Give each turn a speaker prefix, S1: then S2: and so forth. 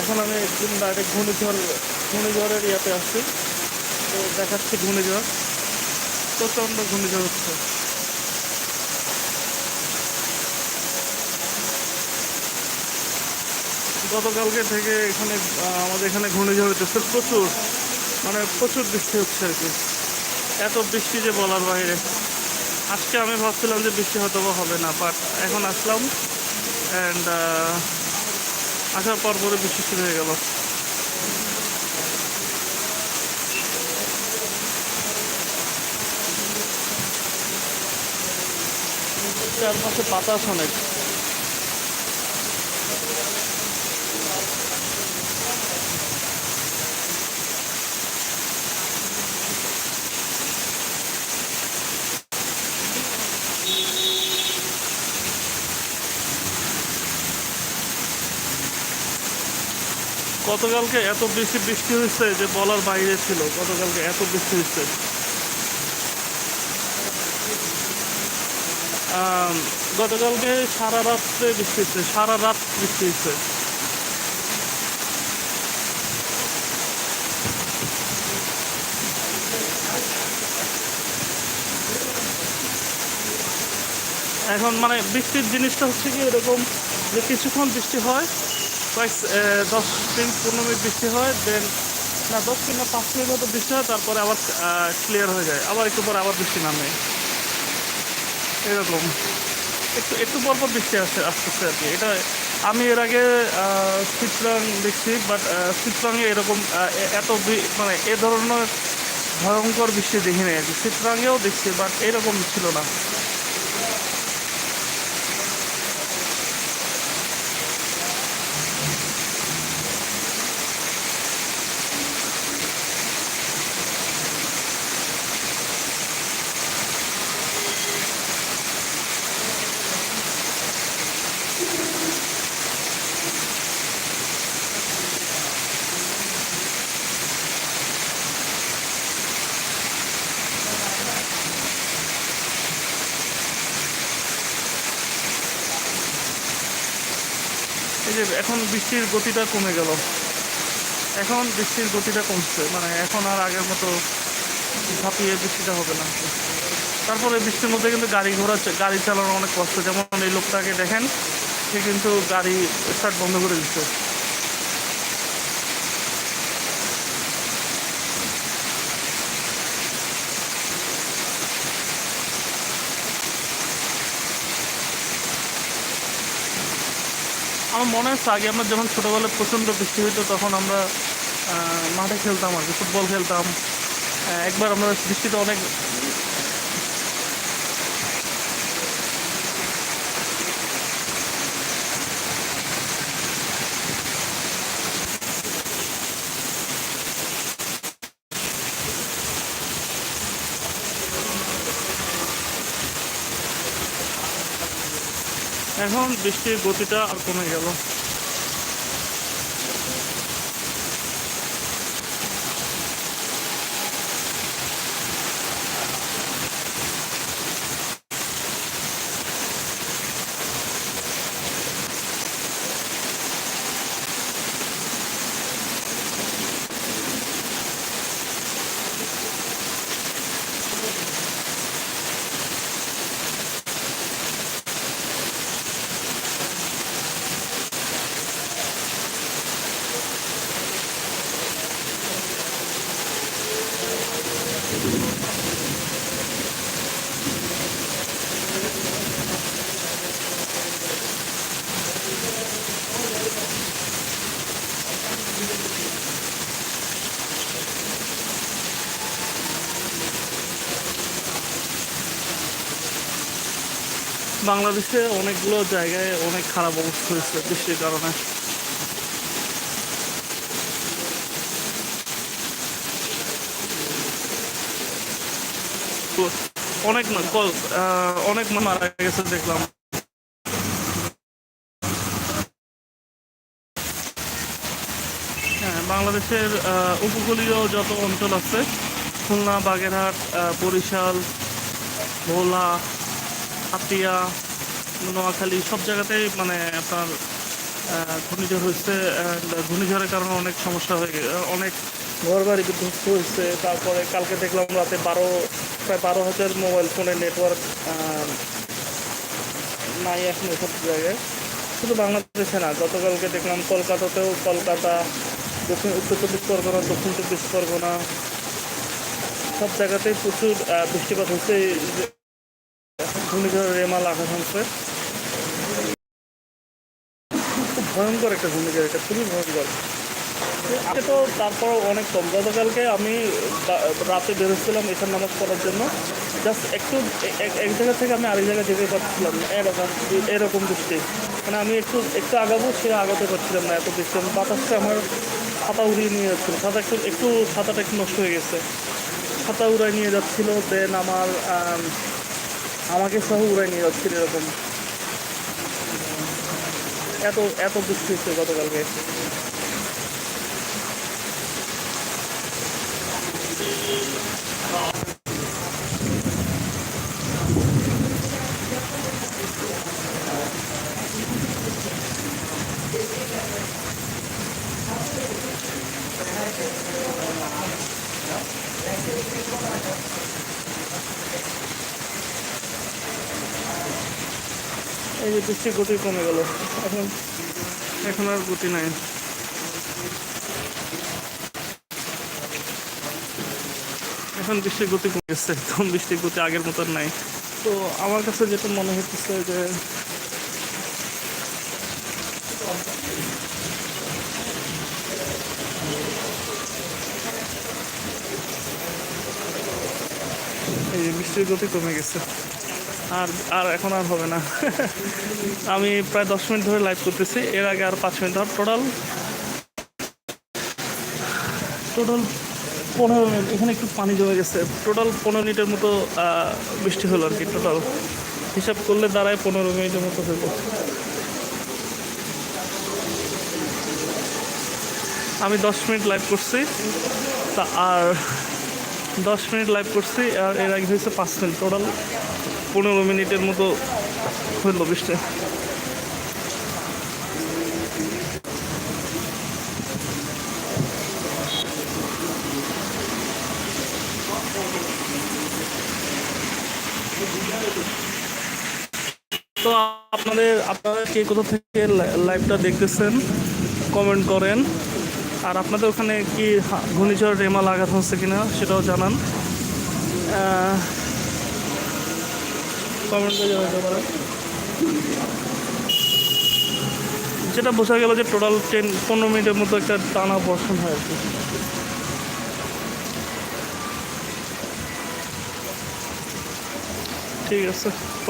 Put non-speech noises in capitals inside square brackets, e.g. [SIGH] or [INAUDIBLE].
S1: এখন আমি একদম ডাইরেক্ট ঘূর্ণিঝড়, ঘূর্ণিঝড়ের ইয়াতে আসছি তো দেখাচ্ছি ঘূর্ণিঝড়। প্রচণ্ড ঘূর্ণিঝড় হচ্ছে। গতকালকে থেকে এখানে আমাদের এখানে ঘূর্ণিঝড় হইতেছে প্রচুর। মানে প্রচুর বৃষ্টি হচ্ছে আর কি। এত বৃষ্টি যে বলার বাইরে। আজকে আমি ভাবছিলাম যে বৃষ্টি হয়তো হবে না বাট এখন আসলাম। অ্যান্ড আসার পর পরে বৃষ্টি শুরু হয়ে গেল। চারপাশে বাতাস অনেক। গতকালকে এত বেশি বৃষ্টি হয়েছে যে বলার বাইরে ছিল। গতকালকে এত বৃষ্টি হয়েছে। গতকালকে সারা রাত্রে বৃষ্টি হচ্ছে সারা রাত বৃষ্টি হচ্ছে এখন মানে বৃষ্টির জিনিসটা হচ্ছে কি, এরকম যে কিছুক্ষণ বৃষ্টি হয় কয়েক দশ মিনিট পনেরো মিনিট বৃষ্টি হয় দেন না, দশ মিনিট না, পাঁচ মিনিট মতো বৃষ্টি হয়, তারপরে আবার ক্লিয়ার হয়ে যায়। আবার একটু পরে আবার বৃষ্টি নামে। এরকম। একটু একটু পর পর বৃষ্টি আসে, আসতেছে আর কি। এটা আমি এর আগে সিটরাং দেখছি বাট সিটরাঙে এরকম এত মানে এ ধরনের ভয়ঙ্কর বৃষ্টি দেখিনি আর কি। সিটরাঙেও দেখছি বাট এরকম ছিল না। এখন বৃষ্টির গতিটা কমে গেল। এখন বৃষ্টির গতিটা কমছে মানে এখন আর আগের মতো ঝাঁপিয়ে বৃষ্টিটা হবে না। তারপরে বৃষ্টির মধ্যে কিন্তু গাড়ি ঘোড়া গাড়ি চালানো অনেক কষ্ট। যেমন এই লোকটাকে দেখেন, সে কিন্তু গাড়ি স্টার্ট বন্ধ করে দিচ্ছে। আমার মনে আছে, আগে আমরা যখন ছোটোবেলায় প্রচণ্ড বৃষ্টি হতো তখন আমরা মাঠে খেলতাম আর কি, ফুটবল খেলতাম। একবার আমরা বৃষ্টিতে অনেক এখন বৃষ্টির গতিটা আর কমে গেল। বাংলাদেশে অনেকগুলো জায়গায় অনেক খারাপ অবস্থা হয়েছে বৃষ্টির কারণে। অনেক অনেক মারা গেছে দেখলাম। হ্যাঁ বাংলাদেশের উপকূলীয় যত অঞ্চল আছে, খুলনা, বাগেরহাট বরিশাল, ভোলা হাতিয়া, নোয়াখালী, সব জায়গাতেই মানে আপনার ঘূর্ণিঝড় হয়েছে ঘূর্ণিঝড়ের কারণে অনেক সমস্যা হয়ে অনেক ঘর বাড়ি বিধ্বস্ত হয়েছে। তারপরে কালকে দেখলাম রাতে বারো, প্রায় বারো হাজার মোবাইল ফোনের নেটওয়ার্ক নাই এখন এসব জায়গায়। শুধু বাংলাদেশে না, গতকালকে দেখলাম কলকাতাতেও, কলকাতা, দক্ষিণ, উত্তর চব্বিশ পরগনা, দক্ষিণ চব্বিশ পরগনা, সব জায়গাতেই প্রচুর বৃষ্টিপাত হচ্ছে ঘূর্ণিঝড় রেমাল আঘাত খুব ভয়ঙ্কর একটা ঘূর্ণিঝড় এটা খুবই ভয়ঙ্কর। আজকে তো তারপর অনেক কম। গতকালকে আমি রাতে বেরোচ্ছিলাম এখান নামাজ পড়ার জন্য। জাস্ট একটু এক- জায়গা থেকে আমি আরেক জায়গায় যেতে পারছিলাম না। এরকম এরকম বৃষ্টি। মানে আমি একটু একটু আগাবো সে আগাতে পারছিলাম না এত বৃষ্টি। বাতাসটা আমার ছাতা উড়িয়ে নিয়ে যাচ্ছিল। ছাতা একটু একটু ছাতাটা একটু নষ্ট হয়ে গেছে। ছাতা উড়াই নিয়ে যাচ্ছিল দেন আমার আম, আমাকে সহ উড়াই নিয়ে যাচ্ছিল এরকম। এত এত বৃষ্টি হচ্ছে গতকালকে। এই যে বৃষ্টির গতি কমে গেল। এখন এখন আর গতি নাই। এখন বৃষ্টির গতি কমে গেছে একদম বৃষ্টির গতি আগের মতন নাই। তো আমার কাছে যেটা মনে হচ্ছে যে এই যে বৃষ্টির গতি কমে গেছে। আর আর এখন আর হবে না। [LAUGHS] আমি প্রায় দশ মিনিট ধরে লাইভ করতেছি। এর আগে আর পাঁচ মিনিট টোটাল টোটাল পনেরো মিনিট। এখানে একটু পানি জমে গেছে। টোটাল পনেরো মিনিটের মতো বৃষ্টি হলো আর কি। টোটাল হিসাব করলে দাঁড়ায় পনেরো মিনিটের মতো হলো আমি দশ মিনিট লাইভ করছি। তা আর দশ মিনিট লাইভ করছি, আর এর আগে হয়েছে পাঁচ মিনিট। টোটাল পনেরো মিনিটের মতো হইল বৃষ্টি। তো আপনাদের, আপনারা কে কোথা থেকে লাইভটা দেখতেছেন কমেন্ট করেন। আর আপনাদের ওখানে কি ঘূর্ণিঝড়, রেমাল, আঘাত হচ্ছে কিনা সেটাও জানান। যেটা বোঝা গেল যে টোটাল টেন পনেরো মিনিটের মতো একটা টানা বর্ষণ হয় আর কি। ঠিক আছে, পরে